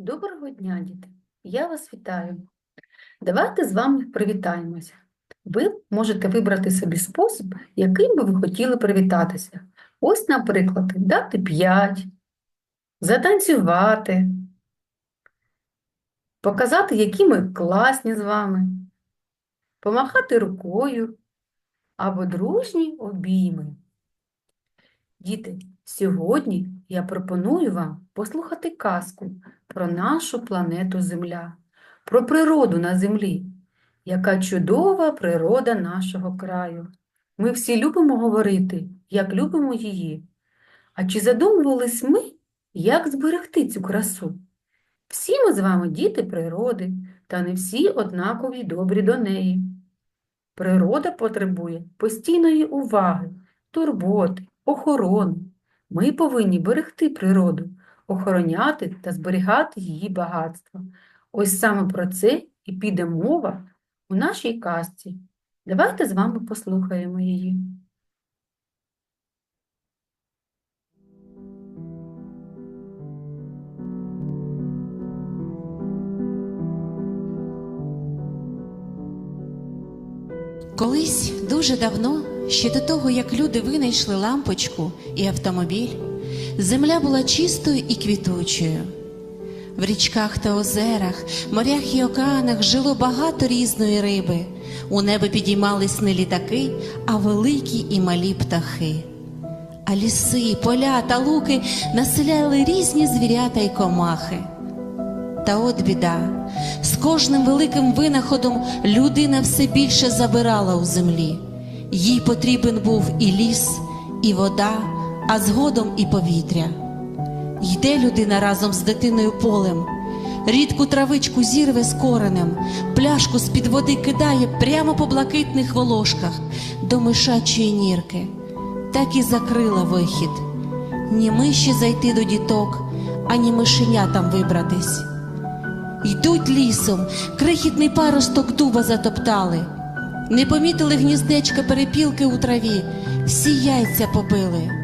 Доброго дня, діти! Я вас вітаю. Давайте з вами привітаємося. Ви можете вибрати собі спосіб, яким би ви хотіли привітатися. Ось, наприклад, дати 5, затанцювати, показати, які ми класні з вами, помахати рукою або дружні обійми. Діти, сьогодні я пропоную вам послухати казку про нашу планету Земля, про природу на Землі. Яка чудова природа нашого краю. Ми всі любимо говорити, як любимо її. А чи задумувались ми, як зберегти цю красу? Всі ми з вами діти природи, та не всі однакові добрі до неї. Природа потребує постійної уваги, турботи, охорони. Ми повинні берегти природу, охороняти та зберігати її багатство. Ось саме про це і піде мова у нашій казці. Давайте з вами послухаємо її. Колись дуже давно, ще до того, як люди винайшли лампочку і автомобіль, земля була чистою і квітучою. В річках та озерах, морях і океанах жило багато різної риби. У небо підіймались не літаки, а великі і малі птахи. А ліси, поля та луки населяли різні звірята й комахи. Та от біда, з кожним великим винаходом людина все більше забирала у землі. Їй потрібен був і ліс, і вода, а згодом і повітря. Йде людина разом з дитиною полем, рідку травичку зірве з коренем, пляшку з-під води кидає прямо по блакитних волошках до мишачої нірки, так і закрила вихід. Ні миші зайти до діток, ані мишенятам вибратись. Йдуть лісом, крихітний паросток дуба затоптали. Не помітили гніздечка перепілки у траві, всі яйця побили.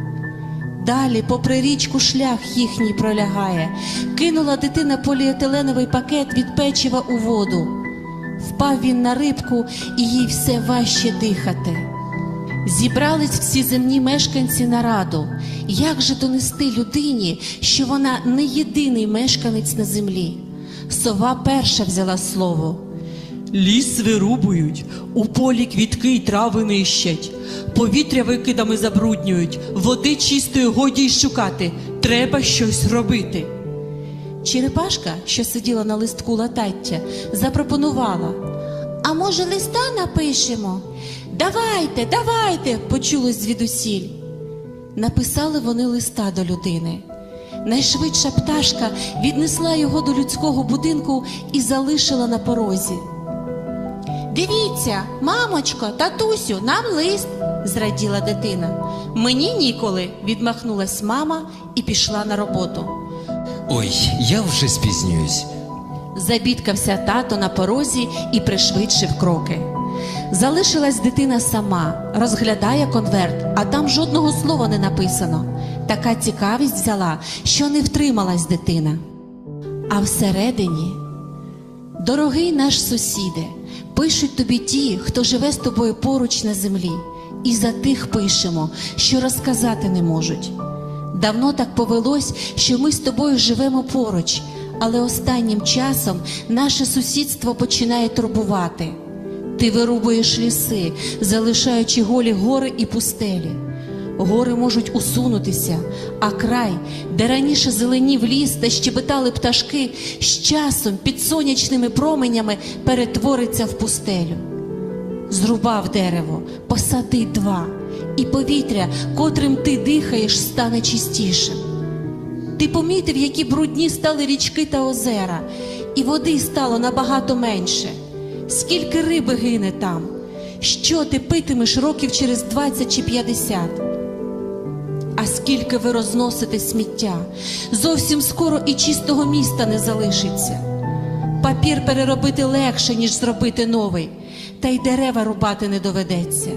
Далі, попри річку, шлях їхній пролягає, кинула дитина поліетиленовий пакет від печива у воду. Впав він на рибку, і їй все важче дихати. Зібрались всі земні мешканці на раду. Як же донести людині, що вона не єдиний мешканець на землі? Сова перша взяла слово. Ліс вирубують, у полі квітки й трави нищать, повітря викидами забруднюють, води чистої годі й шукати. Треба щось робити. Черепашка, що сиділа на листку латаття, запропонувала. А може, листа напишемо? Давайте, давайте, почулось звідусіль. Написали вони листа до людини. Найшвидша пташка віднесла його до людського будинку і залишила на порозі. Дивіться, мамочко, татусю, нам лист, зраділа дитина. Мені ніколи, відмахнулась мама і пішла на роботу. Ой, я вже спізнююсь. Забідкався тато на порозі і пришвидшив кроки. Залишилась дитина сама, розглядає конверт, а там жодного слова не написано. Така цікавість взяла, що не втрималась дитина. А всередині, дорогий наш сусіде, пишуть тобі ті, хто живе з тобою поруч на землі, і за тих пишемо, що розказати не можуть. Давно так повелось, що ми з тобою живемо поруч, але останнім часом наше сусідство починає турбувати. Ти вирубуєш ліси, залишаючи голі гори і пустелі. Гори можуть усунутися, а край, де раніше зеленів ліс та щебетали пташки, з часом під сонячними променями перетвориться в пустелю. Зрубав дерево, посади два, і повітря, котрим ти дихаєш, стане чистішим. Ти помітив, які брудні стали річки та озера, і води стало набагато менше. Скільки риби гине там? Що ти питимеш років через 20 чи 50? А скільки ви розносите сміття? Зовсім скоро і чистого міста не залишиться. Папір переробити легше, ніж зробити новий, та й дерева рубати не доведеться.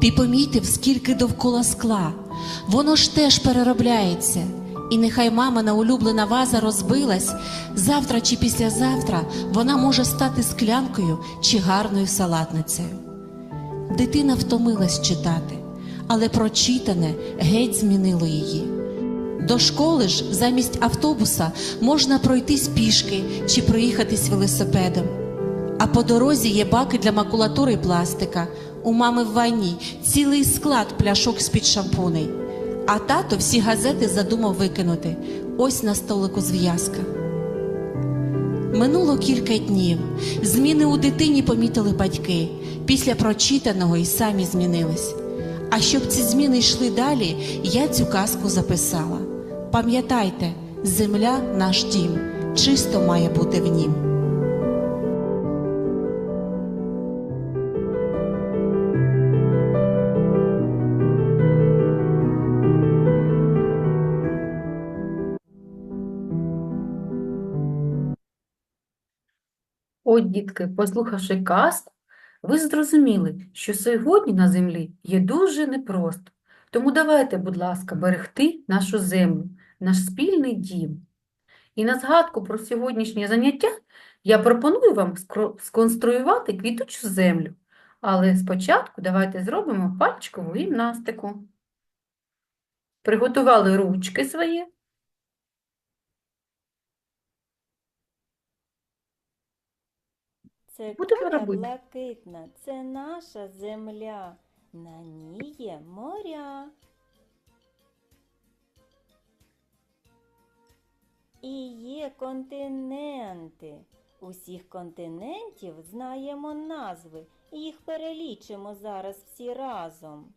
Ти помітив, скільки довкола скла, воно ж теж переробляється, І нехай мамина улюблена ваза розбилась, завтра чи післязавтра вона може стати склянкою чи гарною салатницею. Дитина втомилась читати, але прочитане геть змінило її. До школи ж замість автобуса можна пройтись пішки чи проїхатись велосипедом. А по дорозі є баки для макулатури і пластика. У мами в ванні цілий склад пляшок з-під шампуней. А тато всі газети задумав викинути. Ось на столику зв'язка. Минуло кілька днів. Зміни у дитині помітили батьки. Після прочитаного і самі змінились. А щоб ці зміни йшли далі, я цю казку записала. Пам'ятайте, земля наш дім, чисто має бути в нім. От, дітки, послухавши казку, ви зрозуміли, що сьогодні на землі є дуже непросто. Тому давайте, будь ласка, берегти нашу землю, наш спільний дім. І на згадку про сьогоднішнє заняття я пропоную вам сконструювати квітучу землю. Але спочатку давайте зробимо пальчикову гімнастику. Приготували ручки свої. Це робити. блакитна, це наша земля, на ній є моря. І є континенти. Усіх континентів знаємо назви, їх перелічимо зараз всі разом.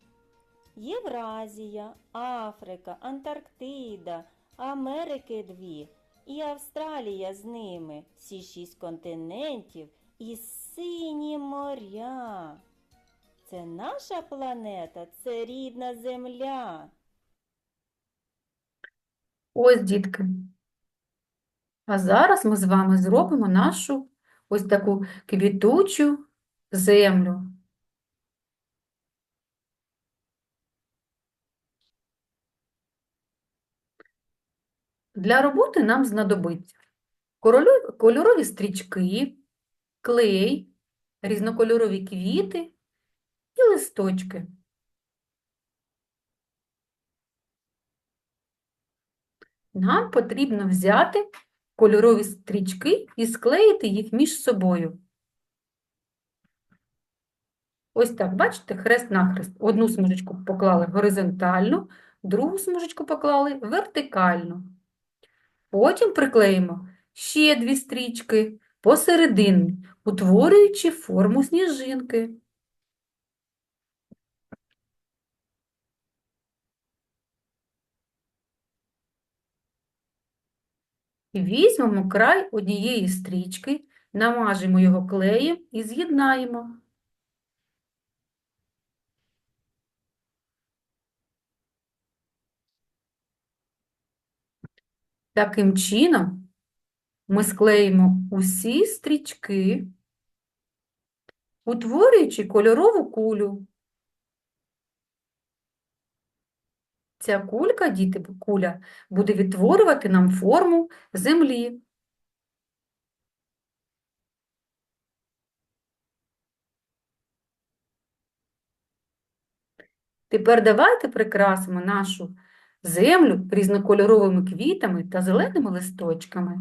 Євразія, Африка, Антарктида, Америки дві і Австралія з ними, всі шість континентів і сині моря. Це наша планета, це рідна земля. Ось, дітки. А зараз ми з вами зробимо нашу ось таку квітучу землю. Для роботи нам знадобиться кольорові стрічки, клей, різнокольорові квіти і листочки. Нам потрібно взяти кольорові стрічки і склеїти їх між собою. Ось так, бачите, хрест-нахрест. Одну смужечку поклали горизонтально, другу смужечку поклали вертикально. Потім приклеїмо ще дві стрічки посередині, утворюючи форму сніжинки. Візьмемо край однієї стрічки, намажемо його клеєм і з'єднаємо. Таким чином ми склеїмо усі стрічки, утворюючи кольорову кулю. Ця кулька, діти, куля, буде відтворювати нам форму землі. Тепер давайте прикрасимо нашу землю різнокольоровими квітами та зеленими листочками.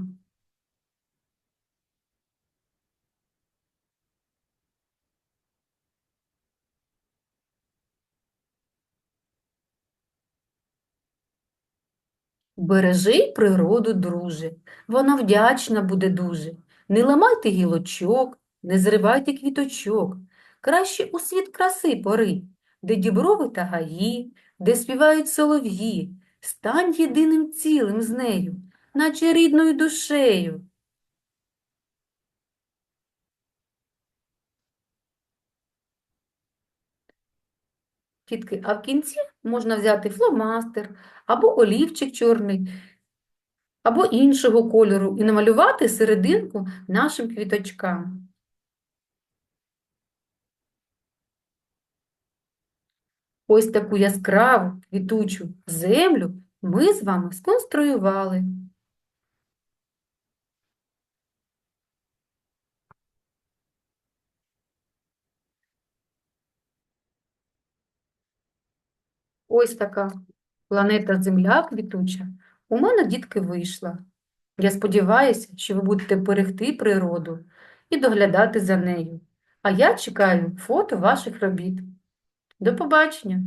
Бережи природу, друже, вона вдячна буде дуже. Не ламайте гілочок, не зривайте квіточок. Краще у світ краси пори, де діброви та гаї, де співають солов'ї. Стань єдиним цілим з нею, наче рідною душею. Тітки, а в кінці можна взяти фломастер або олівчик чорний, або іншого кольору і намалювати серединку нашим квіточкам. Ось таку яскраву квітучу землю ми з вами сконструювали. Ось така планета Земля квітуча у мене, дітки, вийшла. Я сподіваюся, що ви будете берегти природу і доглядати за нею. А я чекаю фото ваших робіт. До побачення!